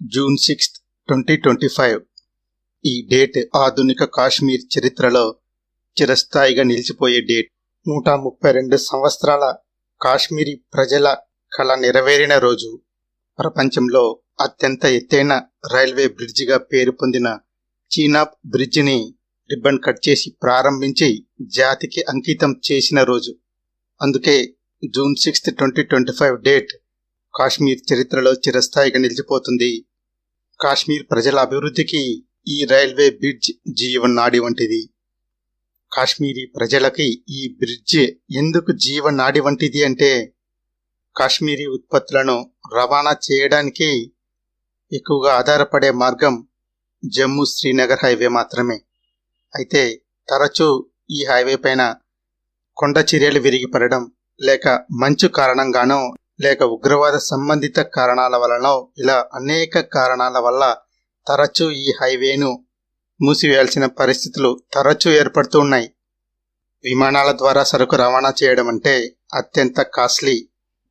June sixth twenty twenty five. ఈ date ఆధునిక కాశ్మీర్ చరిత్రలో చిరస్థాయిగా నిలిచిపోయే డేట్. నూట ముప్పై రెండు సంవత్సరాల కాశ్మీరీ ప్రజల కళ నెరవేరిన రోజు. ప్రపంచంలో అత్యంత ఎత్తైన రైల్వే బ్రిడ్జిగా పేరు పొందిన చీనాబ్ బ్రిడ్జిని రిబ్బన్ కట్ చేసి ప్రారంభించి జాతికి అంకితం చేసిన రోజు. అందుకే June sixth twenty twenty five date Kashmir చరిత్రలో చిరస్థాయిగా నిలిచిపోతుంది. కాశ్మీర్ ప్రజల అభివృద్ధికి ఈ రైల్వే బ్రిడ్జ్ జీవనాడి వంటిది. కాశ్మీరీ ప్రజలకి ఈ బ్రిడ్జ్ ఎందుకు జీవనాడి వంటిది అంటే కాశ్మీరీ ఉత్పత్తులను రవాణా చేయడానికి ఎక్కువగా ఆధారపడే మార్గం జమ్మూ శ్రీనగర్ హైవే మాత్రమే. అయితే తరచూ ఈ హైవే పైన కొండ చర్యలు విరిగిపడడం లేక మంచు కారణంగానో లేక ఉగ్రవాద సంబంధిత కారణాల వలన ఇలా అనేక కారణాల వల్ల తరచూ ఈ హైవేను మూసివేయాల్సిన పరిస్థితులు తరచూ ఏర్పడుతూ ఉన్నాయి. విమానాల ద్వారా సరుకు రవాణా చేయడం అంటే అత్యంత కాస్ట్లీ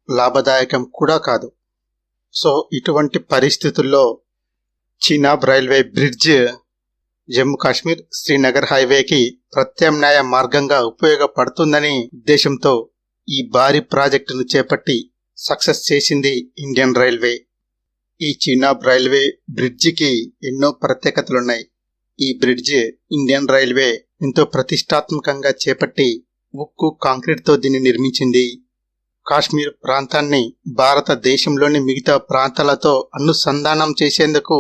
లాభదాయకం కూడా కాదు. సో ఇటువంటి పరిస్థితుల్లో చినాబ్ రైల్వే బ్రిడ్జ్ జమ్మూ కాశ్మీర్ శ్రీనగర్ హైవేకి ప్రత్యామ్నాయ మార్గంగా ఉపయోగపడుతుందని ఉద్దేశంతో ఈ భారీ ప్రాజెక్టును చేపట్టి సక్సెస్ చేసింది ఇండియన్ రైల్వే. ఈ చినాబ్ రైల్వే బ్రిడ్జికి ఎన్నో ప్రత్యేకతలున్నాయి. ఈ బ్రిడ్జ్ ఇండియన్ రైల్వే ఎంతో ప్రతిష్టాత్మకంగా చేపట్టి ఉక్కు కాంక్రీట్తో దీన్ని నిర్మించింది. కాశ్మీర్ ప్రాంతాన్ని భారతదేశంలోని మిగతా ప్రాంతాలతో అనుసంధానం చేసేందుకు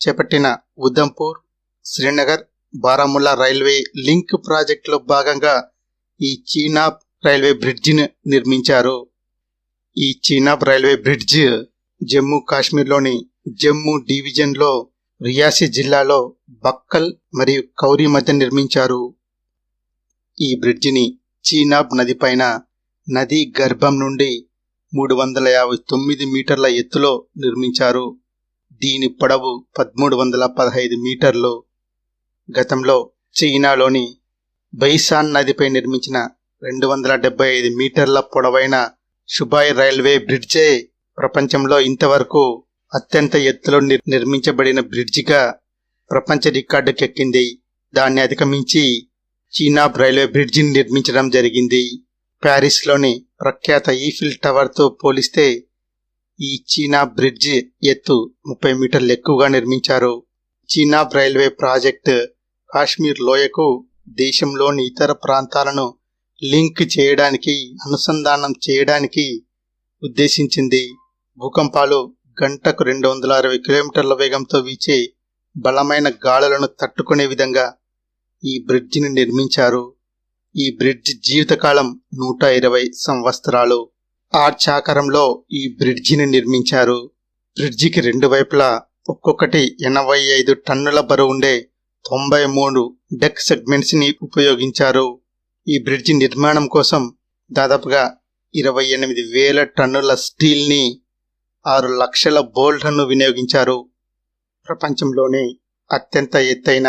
చేపట్టిన ఉదంపూర్ శ్రీనగర్ బారాముల్లా రైల్వే లింక్ ప్రాజెక్టులో భాగంగా ఈ చీనాబ్ రైల్వే బ్రిడ్జిని నిర్మించారు. ఈ చీనాబ్ రైల్వే బ్రిడ్జ్ జమ్మూ కాశ్మీర్లోని జమ్మూ డివిజన్లో రియాసి జిల్లాలో బక్కల్ మరియు కౌరి మధ్య నిర్మించారు. ఈ బ్రిడ్జిని చీనాబ్ నది పైన నది గర్భం నుండి మూడు వందల యాభై తొమ్మిది మీటర్ల ఎత్తులో నిర్మించారు. దీని పొడవు పదమూడు వందల పదహైదు మీటర్లు. గతంలో చైనాలోని బైసాన్ నదిపై నిర్మించిన రెండు వందల డెబ్బై ఐదు మీటర్ల పొడవైన షుబాయ్ రైల్వే బ్రిడ్జే ప్రపంచంలో ఇంతవరకు అత్యంత ఎత్తులో నిర్- నిర్మించబడిన బ్రిడ్జిగా ప్రపంచ రికార్డుకెక్కింది దాన్ని అధిగమించి చీనాబ్ రైల్వే బ్రిడ్జిని నిర్మించడం జరిగింది. ప్యారిస్లోని ప్రఖ్యాత ఈఫిల్ టవర్తో పోలిస్తే ఈ చీనా బ్రిడ్జ్ ఎత్తు ముప్పై మీటర్లు ఎక్కువగా నిర్మించారు. చీనాబ్ రైల్వే ప్రాజెక్ట్ కాశ్మీర్ లోయకు దేశంలోని ఇతర ప్రాంతాలను లింక్ చేయడానికి అనుసంధానం చేయడానికి ఉద్దేశించింది. భూకంపాలు గంటకు రెండు వందల అరవై కిలోమీటర్ల వేగంతో వీచే బలమైన గాలులను తట్టుకునే విధంగా ఈ బ్రిడ్జిని నిర్మించారు. ఈ బ్రిడ్జ్ జీవితకాలం నూట ఇరవై సంవత్సరాలు. ఆర్చాకరంలో ఈ బ్రిడ్జిని నిర్మించారు. బ్రిడ్జికి రెండు వైపులా ఒక్కొక్కటి ఎనభై ఐదు టన్నుల బరువు ఉండే తొంభై మూడు డెక్ సెగ్మెంట్స్ని ఉపయోగించారు. ఈ బ్రిడ్జి నిర్మాణం కోసం దాదాపుగా ఇరవై ఎనిమిది వేల టన్నుల స్టీల్ని ఆరు లక్షల బోల్ట్లను వినియోగించారు. ప్రపంచంలోనే అత్యంత ఎత్తైన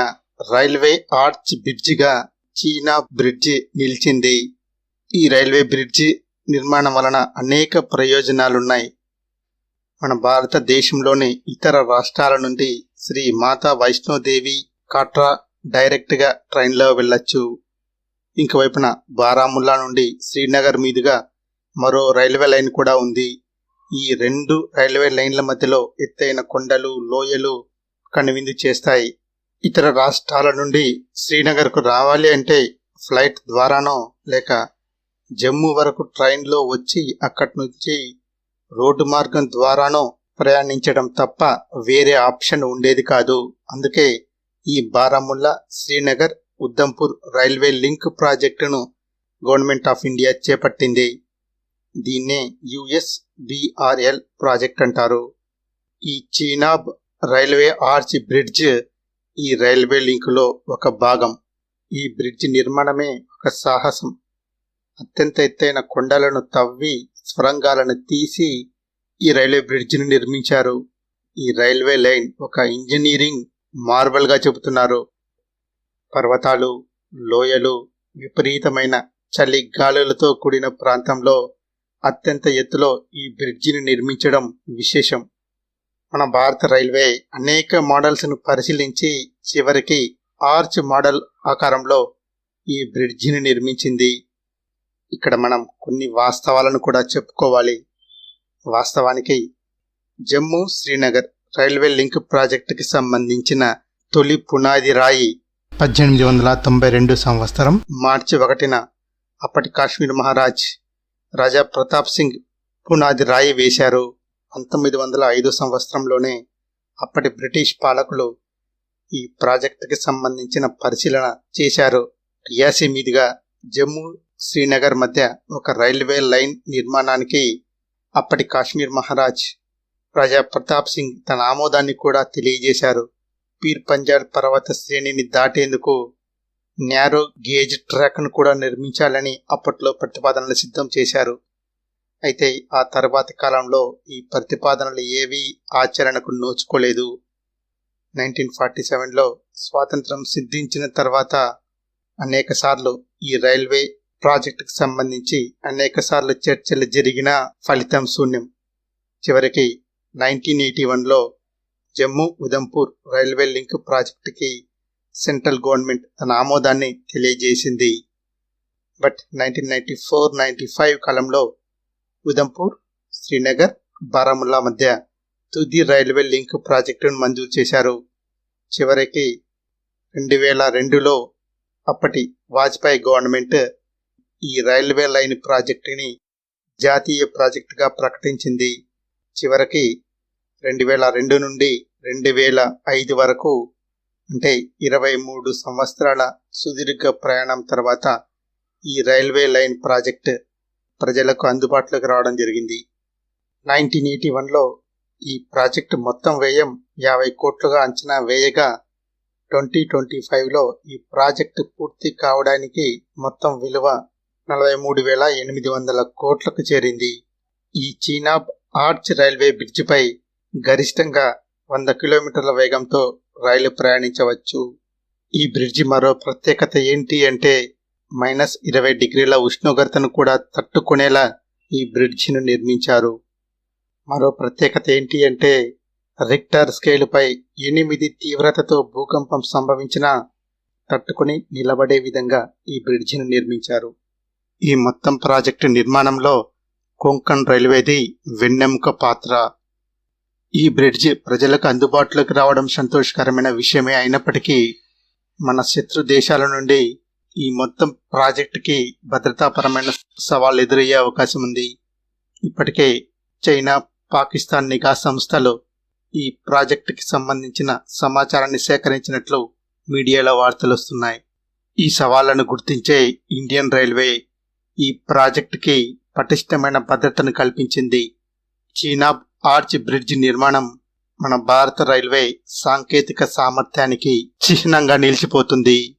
రైల్వే ఆర్చ్ బ్రిడ్జిగా చీనా బ్రిడ్జి నిలిచింది. ఈ రైల్వే బ్రిడ్జి నిర్మాణం వలన అనేక ప్రయోజనాలున్నాయి. మన భారతదేశంలోని ఇతర రాష్ట్రాల నుండి శ్రీ మాతా వైష్ణోదేవి కాట్రా డైరెక్ట్గా ట్రైన్లో వెళ్ళొచ్చు. ఇంకవైపున బారాముల్లా నుండి శ్రీనగర్ మీదుగా మరో రైల్వే లైన్ కూడా ఉంది. ఈ రెండు రైల్వే లైన్ల మధ్యలో ఎత్తైన కొండలు లోయలు కనువిందు చేస్తాయి. ఇతర రాష్ట్రాల నుండి శ్రీనగర్కు రావాలి అంటే ఫ్లైట్ ద్వారానో లేక జమ్మూ వరకు ట్రైన్లో వచ్చి అక్కడి నుంచి రోడ్డు మార్గం ద్వారానో ప్రయాణించడం తప్ప వేరే ఆప్షన్ ఉండేది కాదు. అందుకే ఈ బారాముల్లా శ్రీనగర్ ఉద్దంపూర్ రైల్వే లింక్ ప్రాజెక్టును గవర్నమెంట్ ఆఫ్ ఇండియా చేపట్టింది. దీన్నే యుఎస్ బిఆర్ఎల్ ప్రాజెక్ట్ అంటారు. ఈ చీనాబ్ రైల్వే ఆర్చ్ బ్రిడ్జ్ ఈ రైల్వే లింకులో ఒక భాగం. ఈ బ్రిడ్జ్ నిర్మాణమే ఒక సాహసం. అత్యంత ఎత్తైన కొండలను తవ్వి స్వరంగాలను తీసి ఈ రైల్వే బ్రిడ్జిని నిర్మించారు. ఈ రైల్వే లైన్ ఒక ఇంజనీరింగ్ మార్బల్గా చెబుతున్నారు. పర్వతాలు లోయలు విపరీతమైన చలి గాలులతో కూడిన ప్రాంతంలో అత్యంత ఎత్తులో ఈ బ్రిడ్జిని నిర్మించడం విశేషం. మన భారత రైల్వే అనేక మోడల్స్ను పరిశీలించి చివరికి ఆర్చ్ మోడల్ ఆకారంలో ఈ బ్రిడ్జిని నిర్మించింది. ఇక్కడ మనం కొన్ని వాస్తవాలను కూడా చెప్పుకోవాలి. వాస్తవానికి జమ్మూ శ్రీనగర్ రైల్వే లింక్ ప్రాజెక్టుకి సంబంధించిన తొలి పునాది రాయి పద్దెనిమిది వందల తొంభై రెండు సంవత్సరం మార్చి ఒకటిన అప్పటి కాశ్మీర్ మహారాజ్ రాజా ప్రతాప్ సింగ్ పునాది రాయి వేశారు. పంతొమ్మిది వందల ఐదు సంవత్సరంలోనే అప్పటి బ్రిటిష్ పాలకులు ఈ ప్రాజెక్టుకి సంబంధించిన పరిశీలన చేశారు. రియాసీ మీదుగా జమ్మూ శ్రీనగర్ మధ్య ఒక రైల్వే లైన్ నిర్మాణానికి అప్పటి కాశ్మీర్ మహారాజ్ రాజా ప్రతాప్ సింగ్ తన ఆమోదాన్ని కూడా తెలియజేశారు. పీర్ పంజాల్ పర్వత శ్రేణిని దాటేందుకు న్యారో గేజ్ ట్రాక్ను కూడా నిర్మించాలని అప్పట్లో ప్రతిపాదనలు సిద్ధం చేశారు. అయితే ఆ తర్వాతి కాలంలో ఈ ప్రతిపాదనలు ఏవీ ఆచరణకు నోచుకోలేదు. నైన్టీన్ ఫార్టీ సెవెన్లో స్వాతంత్రం సిద్ధించిన తర్వాత అనేక సార్లు ఈ రైల్వే ప్రాజెక్టుకు సంబంధించి అనేక సార్లు చర్చలు జరిగిన ఫలితం శూన్యం. చివరికి నైన్టీన్ ఎయిటీ వన్లో జమ్మూ ఉదంపూర్ రైల్వే లింక్ ప్రాజెక్టుకి సెంట్రల్ గవర్నమెంట్ తన ఆమోదాన్ని తెలియజేసింది. But nineteen ninety four ninety five కాలంలో ఉదంపూర్ శ్రీనగర్ బారాముల్లా మధ్య తుది రైల్వే లింక్ ప్రాజెక్టును మంజూరు చేశారు. చివరికి రెండు వేల రెండులో అప్పటి వాజ్పేయి గవర్నమెంట్ ఈ రైల్వే లైన్ ప్రాజెక్టుని జాతీయ ప్రాజెక్టుగా ప్రకటించింది. చివరికి రెండు వేల రెండు నుండి రెండు వేల ఐదు వరకు అంటే ఇరవై మూడు సంవత్సరాల సుదీర్ఘ ప్రయాణం తర్వాత ఈ రైల్వే లైన్ ప్రాజెక్ట్ ప్రజలకు అందుబాటులోకి రావడం జరిగింది. నైన్టీన్ ఎయిటీ వన్లో ఈ ప్రాజెక్ట్ మొత్తం వ్యయం యాభై కోట్లుగా అంచనా వేయగా ట్వంటీ ట్వంటీ ఫైవ్లో ఈ ప్రాజెక్టు పూర్తి కావడానికి మొత్తం విలువ నలభై మూడు వేల ఎనిమిది వందల కోట్లకు చేరింది. ఈ చీనాబ్ ఆర్చ్ రైల్వే బ్రిడ్జిపై గరిష్టంగా వంద కిలోమీటర్ల వేగంతో రైలు ప్రయాణించవచ్చు. ఈ బ్రిడ్జి మరో ప్రత్యేకత ఏంటి అంటే మైనస్ ఇరవై డిగ్రీల ఉష్ణోగ్రతను కూడా తట్టుకునేలా ఈ బ్రిడ్జిను నిర్మించారు. మరో ప్రత్యేకత ఏంటి అంటే రిక్టర్ స్కేలుపై ఎనిమిది తీవ్రతతో భూకంపం సంభవించినా తట్టుకుని నిలబడే విధంగా ఈ బ్రిడ్జిని నిర్మించారు. ఈ మొత్తం ప్రాజెక్టు నిర్మాణంలో కొంకణ్ రైల్వేది వెన్నెముక పాత్ర. ఈ బ్రిడ్జి ప్రజలకు అందుబాటులోకి రావడం సంతోషకరమైన విషయమే అయినప్పటికీ మన శత్రు దేశాల నుండి ఈ మొత్తం ప్రాజెక్టుకి భద్రతాపరమైన సవాళ్ళు ఎదురయ్యే అవకాశం ఉంది. ఇప్పటికే చైనా పాకిస్తాన్ నిఘా సంస్థలు ఈ ప్రాజెక్టుకి సంబంధించిన సమాచారాన్ని సేకరించినట్లు మీడియాలో వార్తలు వస్తున్నాయి. ఈ సవాళ్ళను గుర్తించే ఇండియన్ రైల్వే ఈ ప్రాజెక్టుకి పటిష్టమైన భద్రతను కల్పించింది. చీనా ఆర్చ్ బ్రిడ్జ్ నిర్మాణం మన భారత రైల్వే సాంకేతిక సామర్థ్యానికి చిహ్నంగా నిలిచిపోతుంది.